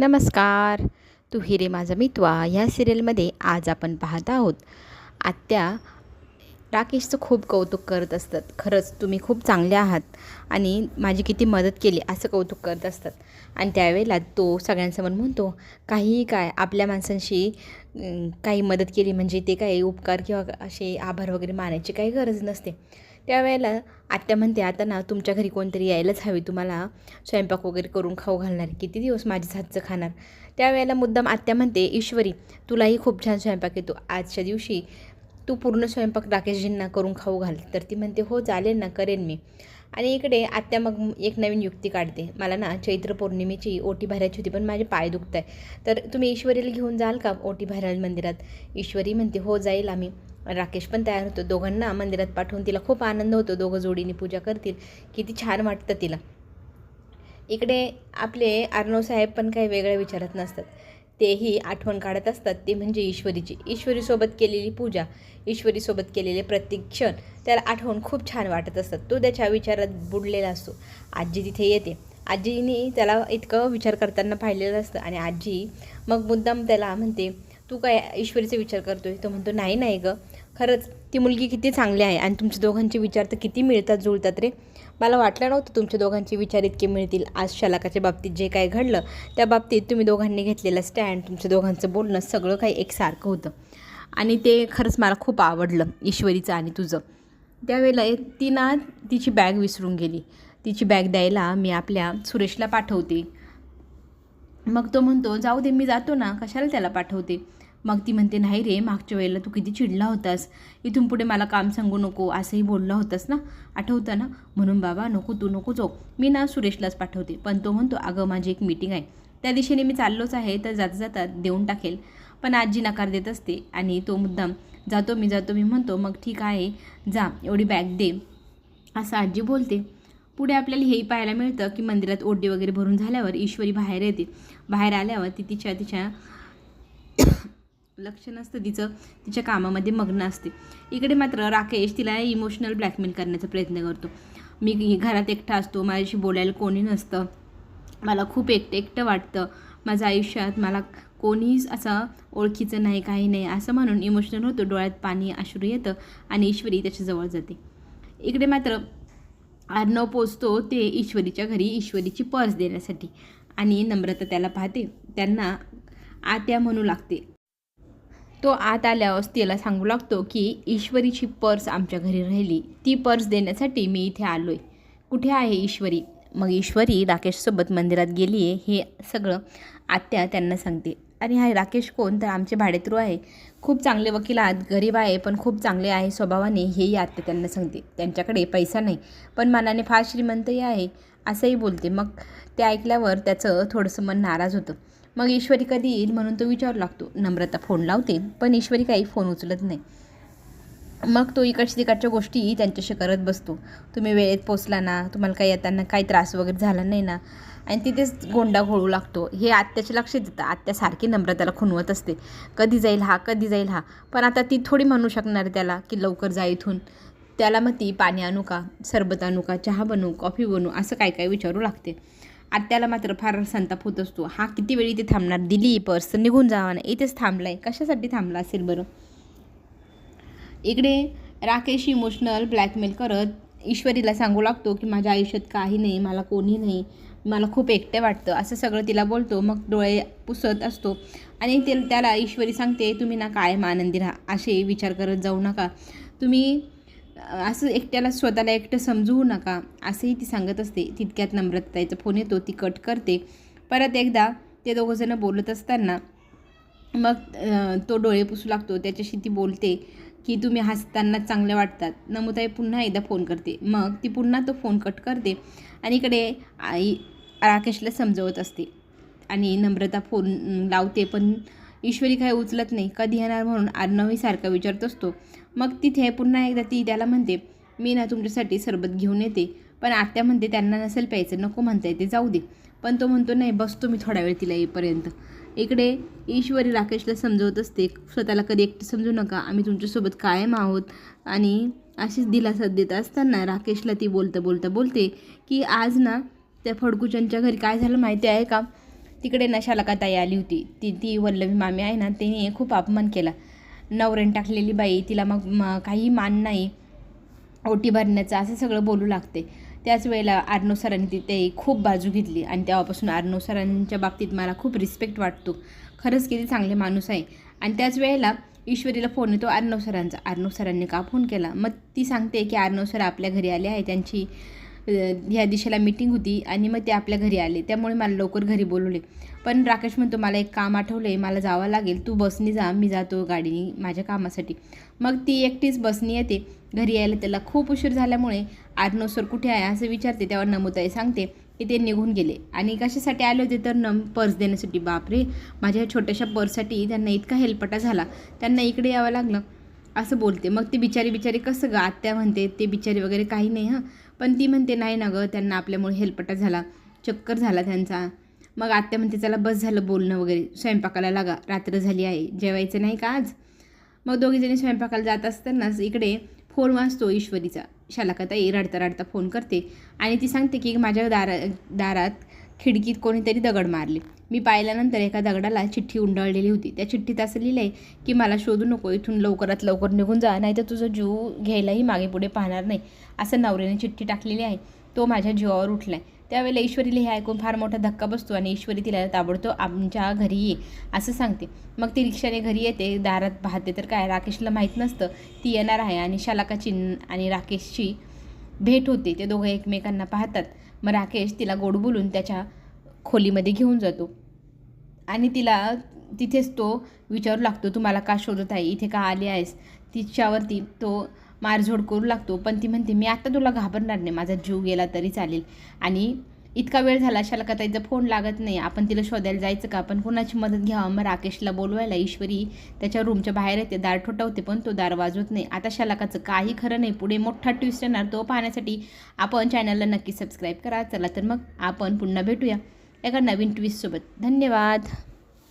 नमस्कार. तू हिरे माझा मितवा ह्या सिरियलमध्ये आज आपण पाहत आहोत. आत्या राकेशचं खूप कौतुक करत असतात. खरंच तुम्ही खूप चांगले आहात आणि माझी किती मदत केली असं कौतुक करत असतात. आणि त्यावेळेला तो सगळ्यांसमोर म्हणतो काहीही काय आपल्या माणसांशी काही मदत केली म्हणजे ते काही उपकार किंवा असे आभार वगैरे मानायची काही गरज नसते. त्यावेळेला आत्या म्हणते आता ना तुमच्या घरी कोणतरी यायलाच हवी. तुम्हाला स्वयंपाक वगैरे करून खाऊ घालणार किती दिवस माझ्याच हातचं खाणार? त्यावेळेला मुद्दाम आत्या म्हणते ईश्वरी तुलाही खूप छान स्वयंपाक येतो. आजच्या दिवशी तू पूर्ण स्वयंपाक राकेशजींना करून खाऊ घाल. तर ती म्हणते हो चालेल ना करेन मी. आणि इकडे आत्या मग एक नवीन युक्ती काढते. मला ना चैत्र पौर्णिमेची ओटी भरायची होती पण माझे पाय दुखत आहे तर तुम्ही ईश्वरीला घेऊन जाल का ओटी भरायला मंदिरात? ईश्वरी म्हणते हो जाईल आम्ही. राकेश पण तयार होतो. दोघांना मंदिरात पाठवून तिला खूप आनंद होतो. दोघं जोडीने पूजा करतील. किती छान वाटतं तिला. इकडे आपले आर्णव साहेब पण काही वेगळ्या विचारात नसतात. तेही आठवण काढत असतात. ते म्हणजे ईश्वरीची. ईश्वरीसोबत केलेली पूजा ईश्वरीसोबत केलेले प्रत्येक क्षण त्याला आठवण खूप छान वाटत असतात. तो त्याच्या विचारात बुडलेला असतो. आजी तिथे येते. आजीने त्याला इतकं विचार करताना पाहिलेलं असतं. आणि आजी मग मुद्दाम त्याला म्हणते तू काय ईश्वरीचा विचार करतोय? तो म्हणतो नाही नाही गं. खरंच ती मुलगी किती चांगली आहे आणि तुमच्या दोघांचे विचार तर किती मिळतात जुळतात रे. मला वाटलं नव्हतं तुमच्या दोघांचे विचार इतके मिळतील. आज शलाकाच्या बाबतीत जे काय घडलं त्या बाबतीत तुम्ही दोघांनी घेतलेलं स्टँड तुमच्या दोघांचं बोलणं सगळं काही एकसारखं होतं. आणि ते खरंच मला खूप आवडलं ईश्वरीचं आणि तुझं. त्यावेळेला ती ना तिची बॅग विसरून गेली. तिची बॅग द्यायला मी आपल्या सुरेशला पाठवते. मग तो म्हणतो जाऊ दे मी जातो ना. कशाला त्याला पाठवते? मग ती म्हणते नाही रे मागच्या वेळेला तू किती चिडला होतास. इथून पुढे मला काम सांगू नको असंही बोलला होतास ना. आठवतं ना? म्हणून बाबा नको तू नको जाऊ मी ना सुरेशलाच पाठवते. पण तो म्हणतो अगं माझी एक मीटिंग आहे. त्या दिशेने मी चाललोच आहे तर जाता जाता देऊन टाकेल. पण आजी नकार देत असते आणि तो मुद्दाम जातो मी जातो मी म्हणतो मग ठीक आहे जा एवढी बॅग दे. असं आजी बोलते. पुढे आपल्याला हेही पाहायला मिळतं की मंदिरात ओढे वगैरे भरून झाल्यावर ईश्वरी बाहेर येते. बाहेर आल्यावर ती तिच्या तिच्या लक्ष नसतं तिचं. तिच्या कामामध्ये मग्न असते. इकडे मात्र राकेश तिला इमोशनल ब्लॅकमेल करण्याचा प्रयत्न करतो. मी घरात एकटा असतो. माझ्याशी बोलायला कोणी नसतं. मला खूप एकटं एकटं वाटतं. माझ्या आयुष्यात मला कोणीच असं ओळखीचं नाही काही नाही असं म्हणून इमोशनल होतो. डोळ्यात पाणी अश्रू येतं आणि ईश्वरी त्याच्याजवळ जाते. इकडे मात्र अर्णव पोचतो ते ईश्वरीच्या घरी ईश्वरीची पर्स देण्यासाठी. आणि नम्रता त्याला पाहते. त्यांना आत्या म्हणू लागते. तो आत आल्यावर त्याला सांगू लागतो की ईश्वरीची पर्स आमच्या घरी राहिली. ती पर्स देण्यासाठी मी इथे आलो आहे कुठे आहे ईश्वरी? मग ईश्वरी राकेशसोबत मंदिरात गेली आहे हे सगळं आत्या त्यांना सांगते. आणि हा राकेश कोण? तर आमचे भाडेत्रू आहे. खूप चांगले वकील आहेत गरीब आहे पण खूप चांगले आहे स्वभावाने हेही आत्या त्यांना सांगते. त्यांच्याकडे पैसा नाही पण मनाने फार श्रीमंतही आहे असंही बोलते. मग ते ऐकल्यावर त्याचं थोडंसं मन नाराज होतं. मग ईश्वरी कधी येईल म्हणून तो विचारू लागतो. नम्रता फोन लावते पण ईश्वरी काही फोन उचलत नाही. मग तो इकडच्या तिकडच्या गोष्टी त्यांच्याशी करत बसतो. तुम्ही वेळेत पोचला ना तुम्हाला काही येताना काही त्रास वगैरे झाला नाही ना आणि तिथेच गोंडा घोळू लागतो. हे आत्याचे लक्ष देतं आत्यासारखी नम्रताला खुनवत असते. कधी जाईल हा कधी जाईल हा. पण आता ती थोडी म्हणू शकणार त्याला की लवकर जा इथून. त्याला मग ती पाणी आणू का? सरबत आणू का? चहा बनवू कॉफी बनवू असं काय काय विचारू लागते. आत्याला मात्र फार संताप होत असतो. हा किती वेळ इथे थांबणार? दिली पर्स निघून जावा ना इथेच थांबलाय. कशासाठी थांबला असेल बरं? इकडे राकेश इमोशनल ब्लॅकमेल करत ईश्वरीला सांगू लागतो की माझ्या आयुष्यात काही नाही मला कोणी नाही. मला खूप एकटे वाटतं. असं सगळं तिला बोलतो. मग डोळे पुसत असतो. आणि ते त्याला ईश्वरी सांगते तुम्ही ना कायम आनंदी राहा. असे विचार करत जाऊ नका. तुम्ही असं एकट्याला स्वतःला एकटं समजवू नका असंही ती सांगत असते. तितक्यात नम्रताईचा फोन येतो ती कट करते. परत एकदा ते दोघंजणं बोलत असताना मग तो डोळे पुसू लागतो. त्याच्याशी ती बोलते की तुम्ही हसताना चांगले वाटतात. नमुताई पुन्हा एकदा फोन करते. मग ती पुन्हा तो फोन कट करते आणि इकडे आई राकेशला समजवत असते. आणि नम्रता फोन लावते पण ईश्वरी काय उचलत नाही कधी येणार म्हणून अर्णवही सारखा विचारत असतो. मग तिथे पुन्हा एकदा ती त्याला म्हणते मी ना तुमच्यासाठी सरबत घेऊन येते पण आत्या म्हणते त्यांना नसेल प्यायचं नको म्हणता येते जाऊ दे. पण तो म्हणतो नाही बसतो मी थोडा वेळ तिला येईपर्यंत. इकडे ईश्वरी राकेशला समजवत असते स्वतःला कधी एकटं समजू नका आम्ही तुमच्यासोबत कायम आहोत. आणि अशीच दिलासा देत असताना राकेशला ती बोलतं बोलतं बोलते की आज ना त्या फडकुचनच्या घरी काय झालं माहिती आहे का? तिकडे नशालकाताई ताई आली होती? ती ती वल्लभी मामी आहे ना तिने खूप अपमान केला. नवऱ्याने टाकलेली बाई तिला मग म काही मान नाही. ओटी भरण्याचं असं सगळं बोलू लागते. त्याच वेळेला आर्नव सरांनी तिथे खूप बाजू घेतली आणि तेव्हापासून आर्नव सरांच्या बाबतीत मला खूप रिस्पेक्ट वाटतो. खरंच किती चांगले माणूस आहे. आणि त्याच वेळेला ईश्वरीला फोन येतो आर्नव सरांचा. आर्नव सरांनी का फोन केला? मग ती सांगते की आर्नव सर आपल्या घरी आले आहे. त्यांची ह्या दिशेला मीटिंग होती आणि मग ते आपल्या घरी आले. त्यामुळे मला लवकर घरी बोलवले. पण राकेश म्हणतो मला एक काम आठवलं आहे मला जावं लागेल. तू बसनी जा. मी जातो गाडीने माझ्या कामासाठी. मग ती एकटीच बसनी येते. घरी यायला त्याला खूप उशीर झाल्यामुळे आर्नव सर कुठे आहे? असं विचारते. तेव्हा नमुताई सांगते की ते निघून गेले. आणि कशासाठी आले होते तर? नम पर्स देण्यासाठी. बापरे! माझ्या छोट्याशा पर्ससाठी त्यांना इतका हेलपटा झाला. त्यांना इकडे यावं लागलं. असं बोलते. मग ती बिचारी बिचारी कसं ग आत्या म्हणते. ते बिचारी वगैरे काही नाही हां. पण ती म्हणते नाही ना गं त्यांना आपल्यामुळे हेलपटा झाला चक्कर झाला त्यांचा. मग आत्या म्हणते चला बस झालं बोलणं वगैरे. स्वयंपाकाला लागा. रात्र झाली आहे. जेवायचं नाही का आज? मग दोघीजणी स्वयंपाकाला जात असतानाच इकडे फोन वाचतो ईश्वरीचा. शालाकाताई रडता रडता फोन करते आणि ती सांगते की माझ्या दारा दारात खिडकीत कोणीतरी दगड मारले. मी पाहिल्यानंतर एका दगडाला चिठ्ठी उंडाळलेली होती. त्या चिठ्ठीत असं लिहिलं आहे की मला शोधू नको इथून लवकरात लवकर निघून जा नाही तर तुझा जीव घ्यायलाही मागे पुढे पाहणार नाही. असं नवऱ्याने चिठ्ठी टाकलेली आहे. तो माझ्या जीवावर उठला आहे त्यावेळेला ईश्वरीला हे ऐकून फार मोठा धक्का बसतो आणि ईश्वरी तिला ताबडतोब आमच्या घरी ये असं सांगते. मग ती रिक्षाने घरी येते. दारात पाहते तर काय राकेशला माहीत नसतं. ती येणार आहे आणि शालाकाची आणि राकेशची भेट होते. ते दोघं एकमेकांना पाहतात. मग राकेश तिला गोड बोलून त्याच्या खोलीमध्ये घेऊन जातो. आणि तिला तिथेच तो विचारू लागतो तू मला का शोधत आहे? इथे का आली आहेस? तिच्यावरती तो मारझोड करू लागतो. पण ती म्हणते मी आत्ता तुला घाबरणार नाही. माझा जीव गेला तरी चालेल. आणि इतका वेळ झाला शालकाताईचा फोन लागत नाही. आपण तिला शोधायला जायचं का? आपण कोणाची मदत घ्यावं? मग राकेशला बोलवायला ईश्वरी त्याच्या रूमच्या बाहेर येते. दार ठोठावते पण तो दार वाजवत नाही. आता शालकाचं काही खरं नाही. पुढे मोठा ट्विस्ट येणार तो पाहण्यासाठी आपण चॅनलला नक्की सबस्क्राईब करा. चला तर मग आपण पुन्हा भेटूया एका नवीन ट्विस्टसोबत धन्यवाद.